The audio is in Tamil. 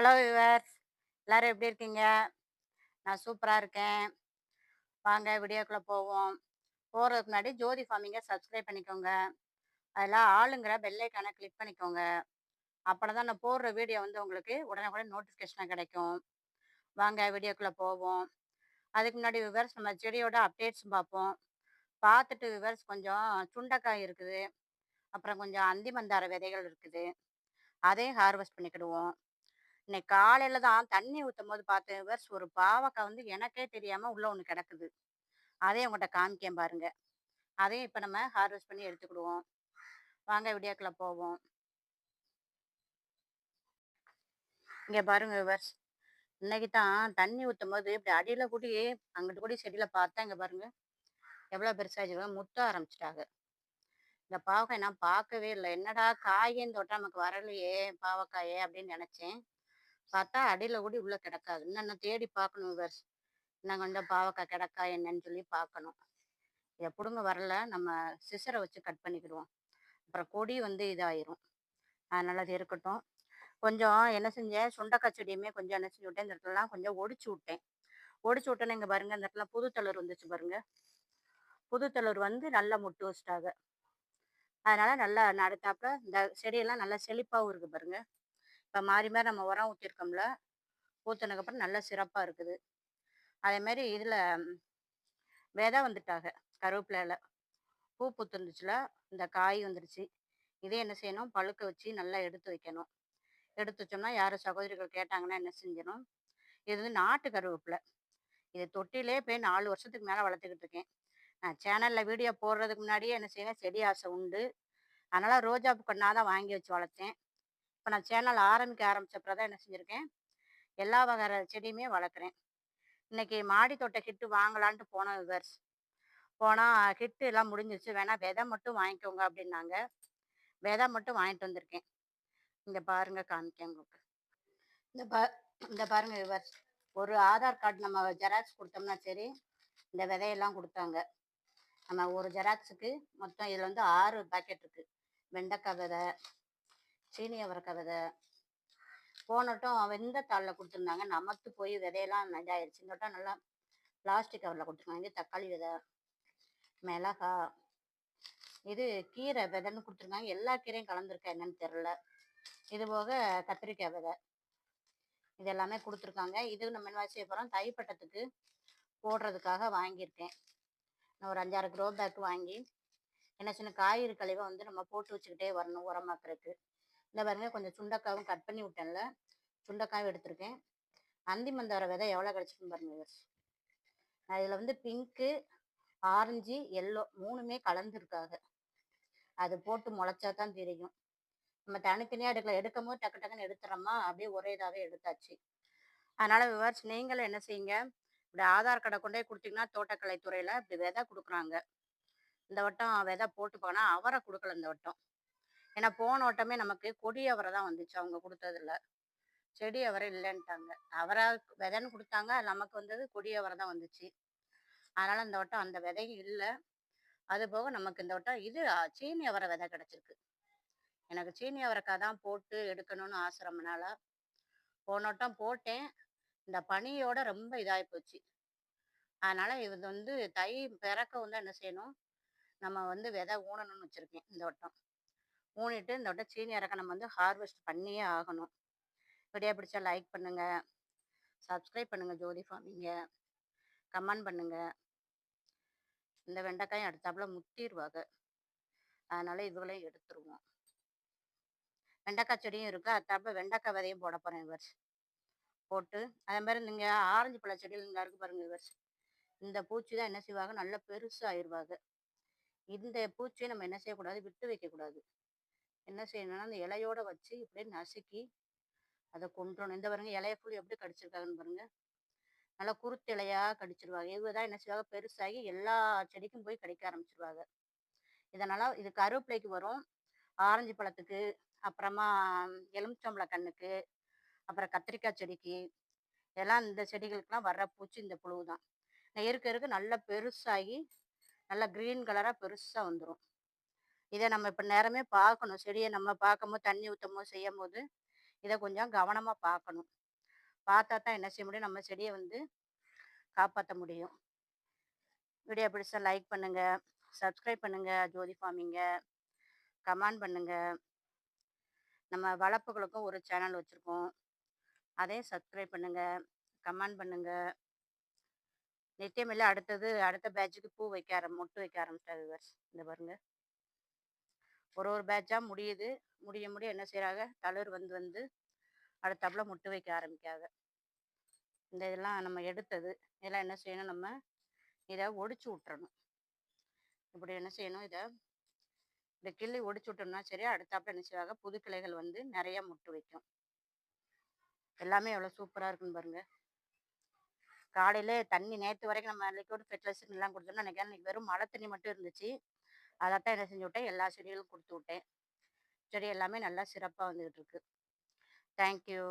ஹலோ விவர்ஸ் எல்லாரும் எப்படி இருக்கீங்க? நான் சூப்பராக இருக்கேன். வாங்க வீடியோக்குள்ளே போவோம். போகிறதுக்கு முன்னாடி ஜோதி ஃபார்மிங்கை சப்ஸ்கிரைப் பண்ணிக்கோங்க. அதில் ஆளுங்கிற பெல்லைக்கான கிளிக் பண்ணிக்கோங்க. அப்போ தான் நான் போடுற வீடியோ வந்து உங்களுக்கு உடனே உடனே நோட்டிஃபிகேஷனாக கிடைக்கும். வாங்க வீடியோக்குள்ளே போவோம். அதுக்கு முன்னாடி விவர்ஸ் நம்ம செடியோட அப்டேட்ஸ் பார்ப்போம். பார்த்துட்டு விவர்ஸ் கொஞ்சம் சுண்டைக்காய் இருக்குது. அப்புறம் கொஞ்சம் அந்தி மந்தார விதைகள் இருக்குது. அதையும் ஹார்வெஸ்ட் பண்ணிக்கிடுவோம். இன்னைக்கு காலையில தான் தண்ணி ஊற்றும் போது பார்த்தேன் விவர்ஸ் ஒரு பாவக்காய் வந்து எனக்கே தெரியாம உள்ள ஒன்று கிடக்குது. அதையும் உங்கள்கிட்ட காமிக்கேன் பாருங்க. அதையும் இப்போ நம்ம ஹார்வெஸ்ட் பண்ணி எடுத்துக்கிடுவோம். வாங்க விடியாக்கில் போவோம். இங்கே பாருங்க விவர்ஸ். இன்னைக்கு தான் தண்ணி ஊற்றும் போது இப்படி அடியில் கூடி அங்கிட்டு கூடி செடியில் பார்த்தா இங்கே பாருங்க. எவ்வளோ பெருசாச்சு முத்த ஆரம்பிச்சிட்டாங்க. இந்த பாவக்காய் நான் பார்க்கவே இல்லை. என்னடா காயின்னு தொட்டால் நமக்கு வரலையே பாவக்காயே அப்படின்னு நினச்சேன். பார்த்தா அடியில் கூடி உள்ள கிடக்காது. இன்னும் தேடி பார்க்கணும் விவர்ஸ் இன்னும் கொஞ்சம் பாவக்காய் கிடக்கா என்னன்னு சொல்லி பார்க்கணும். இதை பிடுங்க வரல நம்ம சிசரை வச்சு கட் பண்ணிக்கிடுவோம். அப்புறம் கொடி வந்து இதாயிரும். அதனால அது இருக்கட்டும். கொஞ்சம் என்ன செஞ்சேன் சுண்டக்காய் செடியுமே கொஞ்சம் என்ன செஞ்சு விட்டேன். இந்த இடத்துலலாம் கொஞ்சம் ஒடிச்சு விட்டேன். ஒடிச்சு விட்டேன்னு இங்கே பாருங்க இந்த இடத்துல புது தளர் வந்துச்சு பாருங்க. புது தளர் வந்து நல்லா முட்டு வச்சிட்டாங்க. அதனால நல்லா நடத்தாப்புல இந்த செடியெல்லாம் நல்லா செழிப்பாகவும் இருக்கு பாருங்க. இப்போ மாறி மாறி நம்ம உரம் ஊற்றிருக்கோம்ல ஊற்றினதுக்கப்புறம் நல்லா சிறப்பாக இருக்குது. அதேமாரி இதில் விதை வந்துட்டாங்க கருவேப்பிலையில். பூ பூத்துருந்துச்சுல இந்த காய் வந்துருச்சு. இதே என்ன செய்யணும்? பழுக்க வச்சு நல்லா எடுத்து வைக்கணும். எடுத்து வச்சோம்னா யாரும் சகோதரிகள் கேட்டாங்கன்னா என்ன செஞ்சிடும் இது வந்து நாட்டு கருவேப்பிலை. இது தொட்டிலே போய் நாலு வருஷத்துக்கு மேலே வளர்த்துக்கிட்டு இருக்கேன். நான் சேனலில் வீடியோ போடுறதுக்கு முன்னாடியே என்ன செய்யணும் செடி ஆசை உண்டு. அதனால் ரோஜா பூ தான் வாங்கி வச்சு வளர்த்தேன். இப்போ நான் சேனல் ஆரம்பிக்க ஆரம்பித்தப்பறம் தான் என்ன செஞ்சுருக்கேன். எல்லா வகை செடியுமே வளர்க்குறேன். இன்னைக்கு மாடி தோட்ட கிட்டு வாங்கலான்ட்டு போனோம் விவர்ஸ். போனால் கிட்டு எல்லாம் முடிஞ்சிருச்சு. வேணால் விதை மட்டும் வாங்கிக்கோங்க அப்படின்னாங்க. விதை மட்டும் வாங்கிட்டு வந்திருக்கேன். இங்கே பாருங்க காமிக்கேன் உங்களுக்கு. இந்த பா இந்த பாருங்க விவர்ஸ். ஒரு ஆதார் கார்டு நம்ம ஜெராக்ஸ் கொடுத்தோம்னா சரி இந்த விதையெல்லாம் கொடுத்தாங்க. நம்ம ஒரு ஜெராக்ஸுக்கு மொத்தம் இதில் வந்து ஆறு பேக்கெட் இருக்குது வெண்டைக்காய் விதை சீனி அவரைக்காய் விதை போனட்டும் வெந்த தாளில் கொடுத்துருந்தாங்க? நமத்து போய் விதையெல்லாம் இதாயிருச்சு. இந்த நல்லா பிளாஸ்டிக் கவரில் கொடுத்துருக்காங்க. இது தக்காளி விதை மிளகா இது கீரை விதைன்னு கொடுத்துருக்காங்க. எல்லா கீரையும் கலந்துருக்கா என்னன்னு தெரில இது போக கத்திரிக்காய் விதை. இது எல்லாமே கொடுத்துருக்காங்க. இது நம்ம என்ன செய்ய போகிறோம் தைப்பட்டத்துக்கு போடுறதுக்காக வாங்கியிருக்கேன். நான் ஒரு அஞ்சாறு க்ரோ பேக் வாங்கி என்ன சின்ன காய்கறி கழிவை வந்து நம்ம போட்டு வச்சுக்கிட்டே வரணும் உரமாக்குறதுக்கு இந்த பாருங்க கொஞ்சம் சுண்டக்காவும் கட் பண்ணி விட்டேன்ல. சுண்டக்காயும் எடுத்திருக்கேன். அந்தி மந்தார விதை எவ்வளோ கிடச்சிருக்குன்னு பாருங்க நான் இதில் வந்து பிங்க்கு ஆரஞ்சு எல்லோ மூணுமே கலந்துருக்காங்க அது போட்டு முளைச்சா தான் தெரியும். நம்ம தனித்தனியாக எடுக்கல. எடுக்கும் போது டக்கு டக்குன்னு எடுத்துறோமா? அப்படியே ஒரே இதாகவே எடுத்தாச்சு. அதனால விவர்ஸ் நீங்களும் என்ன செய்யுங்க? இப்படி ஆதார் கார்டை கொண்டே கொடுத்தீங்கன்னா தோட்டக்கலைத்துறையில் இப்படி விதை கொடுக்குறாங்க. இந்த வட்டம் விதை போட்டு போனால் அவரை கொடுக்கல இந்த வட்டம். ஏன்னா போன ஓட்டமே நமக்கு கொடி அவரை தான் வந்துச்சு. அவங்க கொடுத்ததுல. செடி அவரை இல்லைன்ட்டாங்க. அவரை விதைன்னு கொடுத்தாங்க. நமக்கு வந்தது கொடி அவரை தான் வந்துச்சு. அதனால இந்த வட்டம் அந்த விதையும் இல்லை. அது போக நமக்கு இந்த வட்டம் இது சீனி அவரை விதை கிடைச்சிருக்கு. எனக்கு சீனி அவரைக்காய் தான் போட்டு எடுக்கணும்னு ஆசை ரொம்ப நாளாக போனோட்டம் போட்டேன். இந்த பனியோட ரொம்ப இதாகி போச்சு. அதனால இது வந்து தை பிறக்க வந்து என்ன செய்யணும்? நம்ம வந்து விதை ஊனணும்னு வச்சுருக்கேன் இந்த வட்டம் ஊனிட்டு இந்த விட சீனி இறக்க நம்ம வந்து ஹார்வெஸ்ட் பண்ணியே ஆகணும். வீடியோ பிடிச்சா லைக் பண்ணுங்க. சப்ஸ்கிரைப் பண்ணுங்க ஜோதி ஃபார்மிங்க கமெண்ட் பண்ணுங்க. இந்த வெண்டைக்காயும் அடுத்தாப்புல முத்திடுவாங்க அதனால இதுகளையும் எடுத்துருவோம். வெண்டைக்காய் செடியும் இருக்கு. அடுத்தாப்புல வெண்டைக்காய் விதையும் போட போறேன் இவர் போட்டு அதே மாதிரி நீங்க ஆரஞ்சு பழ செடியில் இங்க இருக்கு பாருங்க இவர் இந்த பூச்சி தான் என்ன செய்வாங்க? நல்லா பெருசாயிருவாங்க இந்த பூச்சியை நம்ம என்ன செய்யக்கூடாது? விட்டு வைக்கக்கூடாது. என்ன செய்யணும்னா அந்த இலையோட வச்சு இப்படியே நசுக்கி அதை கொண்டுறணும் இந்த பாருங்க இலைய ஃபுல் எப்படி கடிச்சிருக்காங்கன்னு பாருங்க. நல்லா குருத்து இலையா கடிச்சிருவாங்க. இவங்க தான் என்ன செய்வாங்க? பெருசாகி எல்லா செடிக்கும் போய் கடிக்க ஆரம்பிச்சிருவாங்க. இதனால இது கருவேப்பிலைக்கு வரும் ஆரஞ்சு பழத்துக்கு அப்புறமா எலுமிச்சம்பழ கண்ணுக்கு அப்புறம் கத்திரிக்காய் செடிக்கு. இதெல்லாம் இந்த செடிகளுக்கெல்லாம் வர்ற பூச்சி இந்த புழு தான் இருக்க இருக்க நல்லா பெருசாகி நல்லா க்ரீன் கலராக பெருசாக வந்துடும் இதை நம்ம இப்போ நேரமே பார்க்கணும் செடியை நம்ம பார்க்கும்போது தண்ணி ஊற்றமோ செய்யும் போது இதை கொஞ்சம் கவனமாக பார்க்கணும் பார்த்தா தான் என்ன செய்ய முடியும்? நம்ம செடியை வந்து காப்பாற்ற முடியும். வீடியோ பிடிச்சா லைக் பண்ணுங்கள் சப்ஸ்கிரைப் பண்ணுங்கள் ஜோதி ஃபார்மிங்க. கமெண்ட் பண்ணுங்கள் நம்ம வளர்ப்புகளுக்கும் ஒரு சேனல் வச்சுருக்கோம். அதையும் சப்ஸ்கிரைப் பண்ணுங்கள் கமெண்ட் பண்ணுங்கள் நித்தியமில்லை அடுத்தது அடுத்த பேட்சுக்கு பூ வைக்க ஆரம் மொட்டு வைக்க ஆரம்பிச்சிட்டாரு விவர்ஸ் இந்த பாருங்கள் ஒரு ஒரு பேட்சாக முடியுது. முடிய முடிய என்ன செய்கிறாங்க தளர் வந்து வந்து அடுத்தாப்புல முட்டு வைக்க ஆரம்பிக்காங்க இந்த இதெல்லாம் நம்ம எடுத்தது. இதெல்லாம் என்ன செய்யணும்? நம்ம இதை ஒடிச்சு விட்டுறணும். இப்படி என்ன செய்யணும்? இதை இந்த கிள்ளி ஒடிச்சு விட்டோம்னா சரி அடுத்தாப்புல என்ன செய்வாங்க? புது கிளைகள் வந்து நிறைய முட்டு வைக்கும். எல்லாமே எவ்வளோ சூப்பராக இருக்குன்னு பாருங்க. காலையில தண்ணி நேற்று வரைக்கும் நம்ம லிக்விட் ஃபெர்டிலைசர் எல்லாம் கொடுத்தோம்னா நினைக்கிறேன். வெறும் மழை தண்ணி மட்டும் இருந்துச்சு. அதைத்தான் என்ன செஞ்சு விட்டேன் எல்லா செடிகளும் கொடுத்து விட்டேன். செடி எல்லாமே நல்லா சிறப்பாக வந்துகிட்டு இருக்கு. தேங்க்யூ